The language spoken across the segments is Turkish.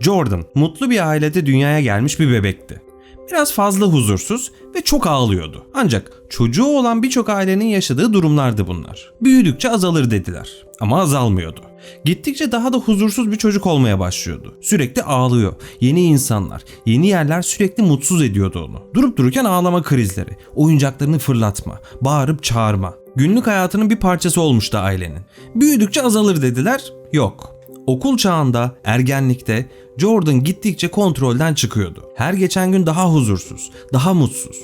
Jordan mutlu bir ailede dünyaya gelmiş bir bebekti. Biraz fazla huzursuz ve çok ağlıyordu. Ancak çocuğu olan birçok ailenin yaşadığı durumlardı bunlar. Büyüdükçe azalır dediler ama azalmıyordu. Gittikçe daha da huzursuz bir çocuk olmaya başlıyordu. Sürekli ağlıyor. Yeni insanlar, yeni yerler sürekli mutsuz ediyordu onu. Durup dururken ağlama krizleri, oyuncaklarını fırlatma, bağırıp çağırma. Günlük hayatının bir parçası olmuştu ailenin. Büyüdükçe azalır dediler. Yok. Okul çağında, ergenlikte Jordan gittikçe kontrolden çıkıyordu. Her geçen gün daha huzursuz, daha mutsuz.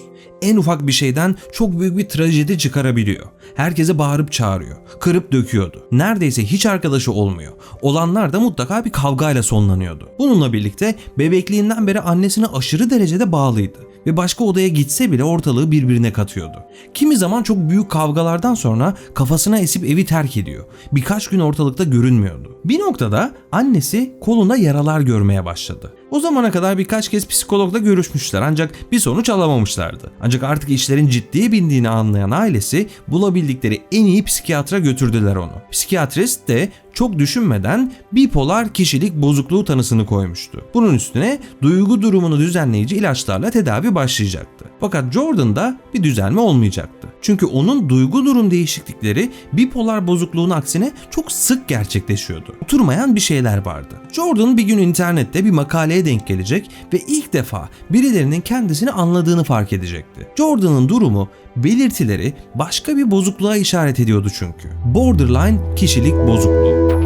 En ufak bir şeyden çok büyük bir trajedi çıkarabiliyor. Herkese bağırıp çağırıyor, kırıp döküyordu. Neredeyse hiç arkadaşı olmuyor. Olanlar da mutlaka bir kavgayla sonlanıyordu. Bununla birlikte bebekliğinden beri annesine aşırı derecede bağlıydı ve başka odaya gitse bile ortalığı birbirine katıyordu. Kimi zaman çok büyük kavgalardan sonra kafasına esip evi terk ediyor. Birkaç gün ortalıkta görünmüyordu. Bir noktada annesi kolunda yaralar görmeye başladı. O zamana kadar birkaç kez psikologla görüşmüşler ancak bir sonuç alamamışlardı. Ancak artık işlerin ciddiye bindiğini anlayan ailesi bulabildikleri en iyi psikiyatra götürdüler onu. Psikiyatrist de çok düşünmeden bipolar kişilik bozukluğu tanısını koymuştu. Bunun üstüne duygu durumunu düzenleyici ilaçlarla tedavi başlayacaktı. Fakat Jordan'da bir düzelme olmayacaktı. Çünkü onun duygu durum değişiklikleri bipolar bozukluğun aksine çok sık gerçekleşiyordu. Oturmayan bir şeyler vardı. Jordan bir gün internette bir makaleye denk gelecek ve ilk defa birilerinin kendisini anladığını fark edecekti. Jordan'ın durumu belirtileri başka bir bozukluğa işaret ediyordu çünkü. Borderline kişilik bozukluğu.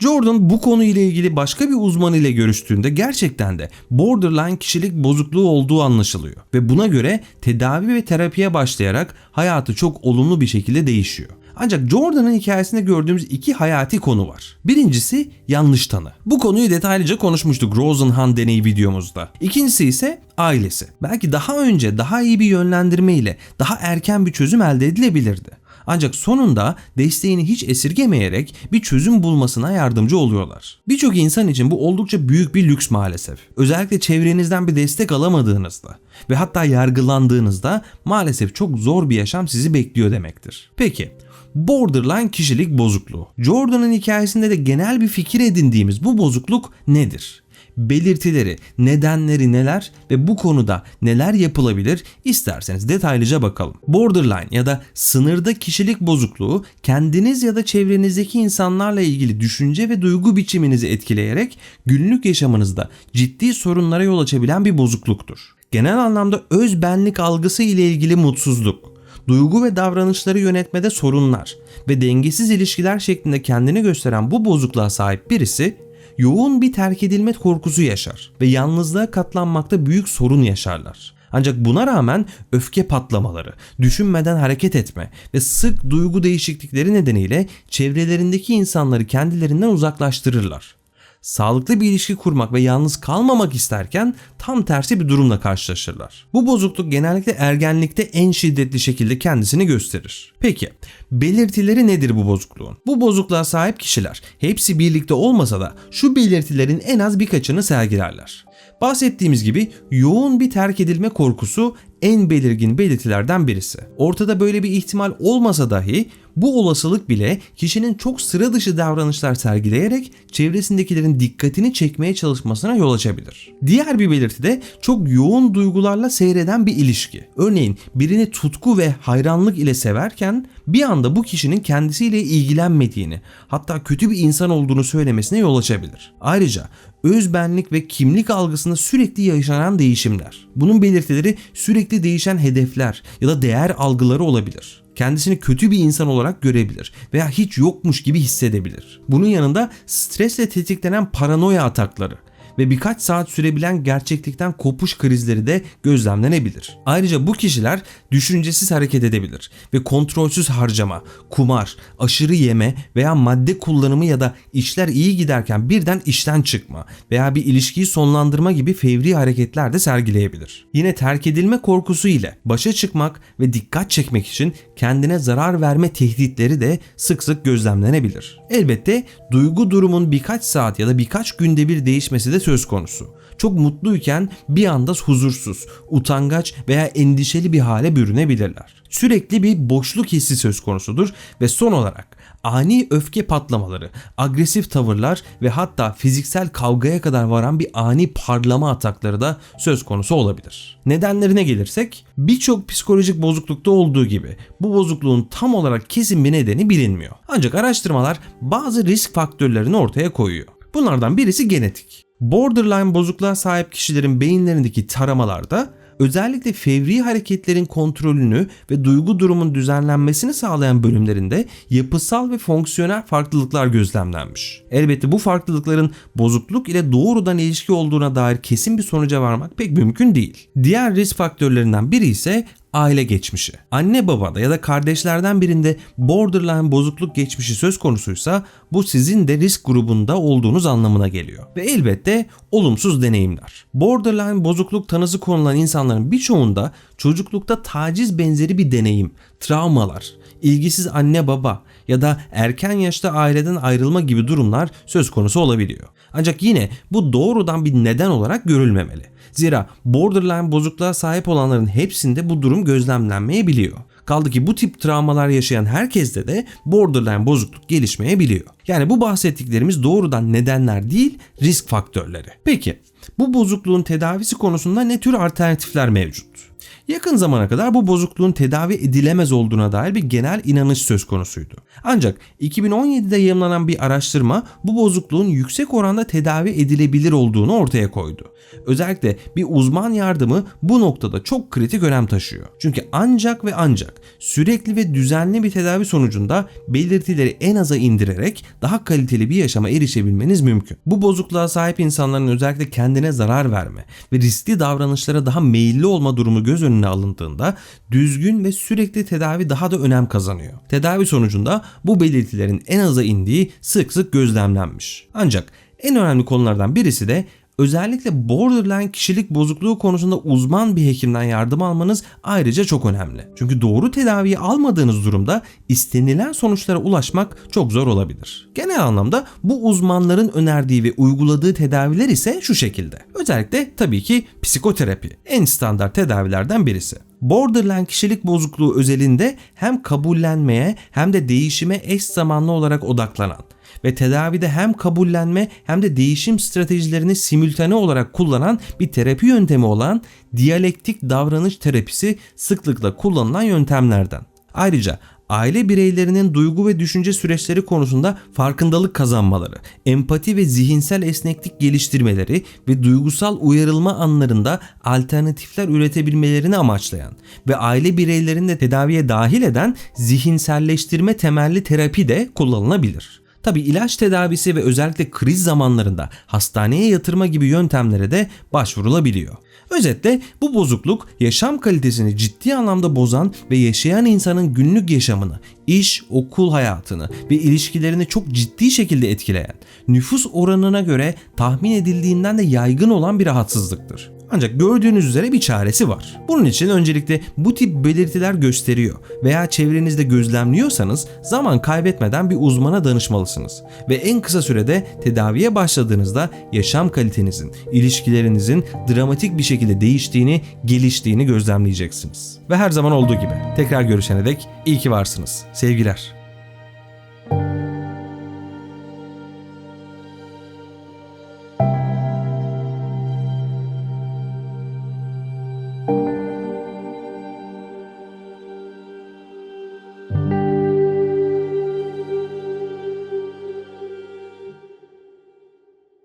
Jordan bu konuyla ilgili başka bir uzman ile görüştüğünde gerçekten de borderline kişilik bozukluğu olduğu anlaşılıyor ve buna göre tedavi ve terapiye başlayarak hayatı çok olumlu bir şekilde değişiyor. Ancak Jordan'ın hikayesinde gördüğümüz iki hayati konu var. Birincisi yanlış tanı. Bu konuyu detaylıca konuşmuştuk Rosenhan deneyi videomuzda. İkincisi ise ailesi. Belki daha önce daha iyi bir yönlendirme ile daha erken bir çözüm elde edilebilirdi. Ancak sonunda desteğini hiç esirgemeyerek bir çözüm bulmasına yardımcı oluyorlar. Birçok insan için bu oldukça büyük bir lüks maalesef. Özellikle çevrenizden bir destek alamadığınızda ve hatta yargılandığınızda maalesef çok zor bir yaşam sizi bekliyor demektir. Peki borderline kişilik bozukluğu. Jordan'ın hikayesinde de genel bir fikir edindiğimiz bu bozukluk nedir? Belirtileri, nedenleri neler ve bu konuda neler yapılabilir isterseniz detaylıca bakalım. Borderline ya da sınırda kişilik bozukluğu kendiniz ya da çevrenizdeki insanlarla ilgili düşünce ve duygu biçiminizi etkileyerek günlük yaşamınızda ciddi sorunlara yol açabilen bir bozukluktur. Genel anlamda öz benlik algısı ile ilgili mutsuzluk, duygu ve davranışları yönetmede sorunlar ve dengesiz ilişkiler şeklinde kendini gösteren bu bozukluğa sahip birisi yoğun bir terk edilme korkusu yaşar ve yalnızlığa katlanmakta büyük sorun yaşarlar. Ancak buna rağmen öfke patlamaları, düşünmeden hareket etme ve sık duygu değişiklikleri nedeniyle çevrelerindeki insanları kendilerinden uzaklaştırırlar sağlıklı bir ilişki kurmak ve yalnız kalmamak isterken tam tersi bir durumla karşılaşırlar. Bu bozukluk genellikle ergenlikte en şiddetli şekilde kendisini gösterir. Peki belirtileri nedir bu bozukluğun? Bu bozukluğa sahip kişiler hepsi birlikte olmasa da şu belirtilerin en az birkaçını sergilerler. Bahsettiğimiz gibi yoğun bir terk edilme korkusu en belirgin belirtilerden birisi. Ortada böyle bir ihtimal olmasa dahi bu olasılık bile kişinin çok sıra dışı davranışlar sergileyerek çevresindekilerin dikkatini çekmeye çalışmasına yol açabilir. Diğer bir belirti de çok yoğun duygularla seyreden bir ilişki. Örneğin birini tutku ve hayranlık ile severken bir anda bu kişinin kendisiyle ilgilenmediğini, hatta kötü bir insan olduğunu söylemesine yol açabilir. Ayrıca özbenlik ve kimlik algısında sürekli yaşanan değişimler. Bunun belirtileri sürekli değişen hedefler ya da değer algıları olabilir kendisini kötü bir insan olarak görebilir veya hiç yokmuş gibi hissedebilir. Bunun yanında stresle tetiklenen paranoya atakları ve birkaç saat sürebilen gerçeklikten kopuş krizleri de gözlemlenebilir. Ayrıca bu kişiler düşüncesiz hareket edebilir ve kontrolsüz harcama, kumar, aşırı yeme veya madde kullanımı ya da işler iyi giderken birden işten çıkma veya bir ilişkiyi sonlandırma gibi fevri hareketler de sergileyebilir. Yine terk edilme korkusu ile başa çıkmak ve dikkat çekmek için kendine zarar verme tehditleri de sık sık gözlemlenebilir. Elbette duygu durumun birkaç saat ya da birkaç günde bir değişmesi de söz konusu. Çok mutluyken bir anda huzursuz, utangaç veya endişeli bir hale bürünebilirler. Sürekli bir boşluk hissi söz konusudur ve son olarak ani öfke patlamaları, agresif tavırlar ve hatta fiziksel kavgaya kadar varan bir ani parlama atakları da söz konusu olabilir. Nedenlerine gelirsek birçok psikolojik bozuklukta olduğu gibi bu bozukluğun tam olarak kesin bir nedeni bilinmiyor. Ancak araştırmalar bazı risk faktörlerini ortaya koyuyor. Bunlardan birisi genetik. Borderline bozukluğa sahip kişilerin beyinlerindeki taramalarda özellikle fevri hareketlerin kontrolünü ve duygu durumun düzenlenmesini sağlayan bölümlerinde yapısal ve fonksiyonel farklılıklar gözlemlenmiş. Elbette bu farklılıkların bozukluk ile doğrudan ilişki olduğuna dair kesin bir sonuca varmak pek mümkün değil. Diğer risk faktörlerinden biri ise aile geçmişi. Anne babada ya da kardeşlerden birinde borderline bozukluk geçmişi söz konusuysa bu sizin de risk grubunda olduğunuz anlamına geliyor. Ve elbette olumsuz deneyimler. Borderline bozukluk tanısı konulan insanların birçoğunda çocuklukta taciz benzeri bir deneyim, travmalar, ilgisiz anne baba ya da erken yaşta aileden ayrılma gibi durumlar söz konusu olabiliyor. Ancak yine bu doğrudan bir neden olarak görülmemeli. Zira borderline bozukluğa sahip olanların hepsinde bu durum gözlemlenmeyebiliyor. Kaldı ki bu tip travmalar yaşayan herkeste de borderline bozukluk gelişmeyebiliyor. Yani bu bahsettiklerimiz doğrudan nedenler değil, risk faktörleri. Peki bu bozukluğun tedavisi konusunda ne tür alternatifler mevcut? Yakın zamana kadar bu bozukluğun tedavi edilemez olduğuna dair bir genel inanış söz konusuydu. Ancak 2017'de yayımlanan bir araştırma bu bozukluğun yüksek oranda tedavi edilebilir olduğunu ortaya koydu. Özellikle bir uzman yardımı bu noktada çok kritik önem taşıyor. Çünkü ancak ve ancak sürekli ve düzenli bir tedavi sonucunda belirtileri en aza indirerek daha kaliteli bir yaşama erişebilmeniz mümkün. Bu bozukluğa sahip insanların özellikle kendine zarar verme ve riskli davranışlara daha meyilli olma durumu göz önüne alındığında düzgün ve sürekli tedavi daha da önem kazanıyor. Tedavi sonucunda bu belirtilerin en aza indiği sık sık gözlemlenmiş. Ancak en önemli konulardan birisi de özellikle borderline kişilik bozukluğu konusunda uzman bir hekimden yardım almanız ayrıca çok önemli. Çünkü doğru tedaviyi almadığınız durumda istenilen sonuçlara ulaşmak çok zor olabilir. Genel anlamda bu uzmanların önerdiği ve uyguladığı tedaviler ise şu şekilde. Özellikle tabii ki psikoterapi en standart tedavilerden birisi. Borderline kişilik bozukluğu özelinde hem kabullenmeye hem de değişime eş zamanlı olarak odaklanan ve tedavide hem kabullenme hem de değişim stratejilerini simültane olarak kullanan bir terapi yöntemi olan diyalektik davranış terapisi sıklıkla kullanılan yöntemlerden. Ayrıca aile bireylerinin duygu ve düşünce süreçleri konusunda farkındalık kazanmaları, empati ve zihinsel esneklik geliştirmeleri ve duygusal uyarılma anlarında alternatifler üretebilmelerini amaçlayan ve aile bireylerini de tedaviye dahil eden zihinselleştirme temelli terapi de kullanılabilir. Tabi ilaç tedavisi ve özellikle kriz zamanlarında hastaneye yatırma gibi yöntemlere de başvurulabiliyor. Özetle bu bozukluk yaşam kalitesini ciddi anlamda bozan ve yaşayan insanın günlük yaşamını, iş, okul hayatını ve ilişkilerini çok ciddi şekilde etkileyen, nüfus oranına göre tahmin edildiğinden de yaygın olan bir rahatsızlıktır. Ancak gördüğünüz üzere bir çaresi var. Bunun için öncelikle bu tip belirtiler gösteriyor veya çevrenizde gözlemliyorsanız zaman kaybetmeden bir uzmana danışmalısınız. Ve en kısa sürede tedaviye başladığınızda yaşam kalitenizin, ilişkilerinizin dramatik bir şekilde değiştiğini, geliştiğini gözlemleyeceksiniz. Ve her zaman olduğu gibi tekrar görüşene dek iyi ki varsınız. Sevgiler.